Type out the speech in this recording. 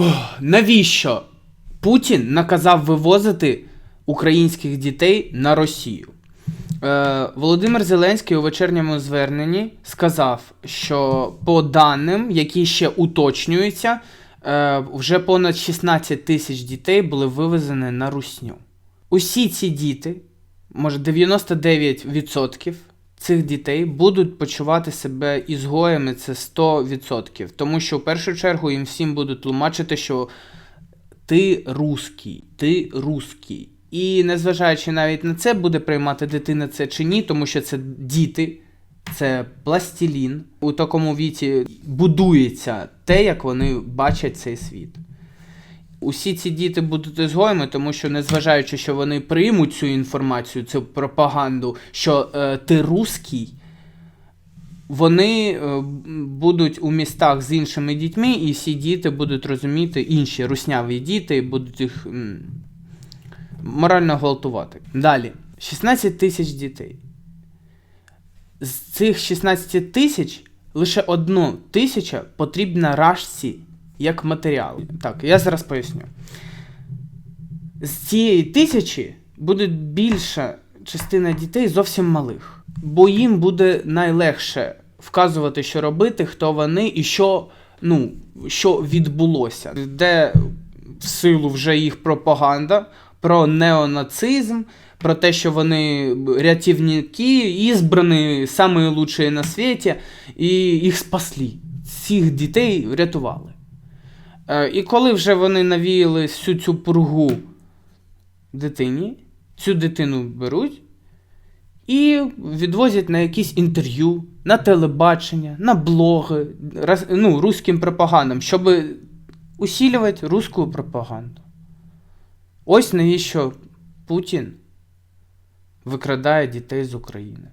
Ох, навіщо Путін наказав вивозити українських дітей на Росію? Е, Володимир Зеленський у вечірньому зверненні сказав, що по даним, які ще уточнюються, е, вже понад 16 тисяч дітей були вивезені на Русню. Усі ці діти, може 99% цих дітей будуть почувати себе ізгоями, це 100%. Тому що в першу чергу їм всім будуть тлумачити, що ти русський, ти русський. І незважаючи навіть на це, буде приймати дитина це чи ні, тому що це діти, це пластилін. У такому віці будується те, як вони бачать цей світ. Усі ці діти будуть ізгоями, тому що, незважаючи, що вони приймуть цю інформацію, цю пропаганду, що е, ти русський, вони е, будуть у містах з іншими дітьми, і всі діти будуть розуміти, інші русняві діти будуть їх м, морально гвалтувати. Далі, 16 тисяч дітей. З цих 16 тисяч лише одну тисяча потрібна рашці як матеріал. Так, я зараз поясню. З цієї тисячі буде більша частина дітей зовсім малих, бо їм буде найлегше вказувати, що робити, хто вони і що, ну, що відбулося, де в силу вже їх пропаганда про неонацизм, про те, що вони рятівники, ізбрані, самі лучші на світі, і їх спасли. Цих дітей врятували. Е, І коли вже вони навіяли всю цю пургу дитині, цю дитину беруть і відвозять на якісь інтерв'ю, на телебачення, на блоги, ну, руським пропагандам, щоб усілювати руську пропаганду. Ось навіщо Путін викрадає дітей з України.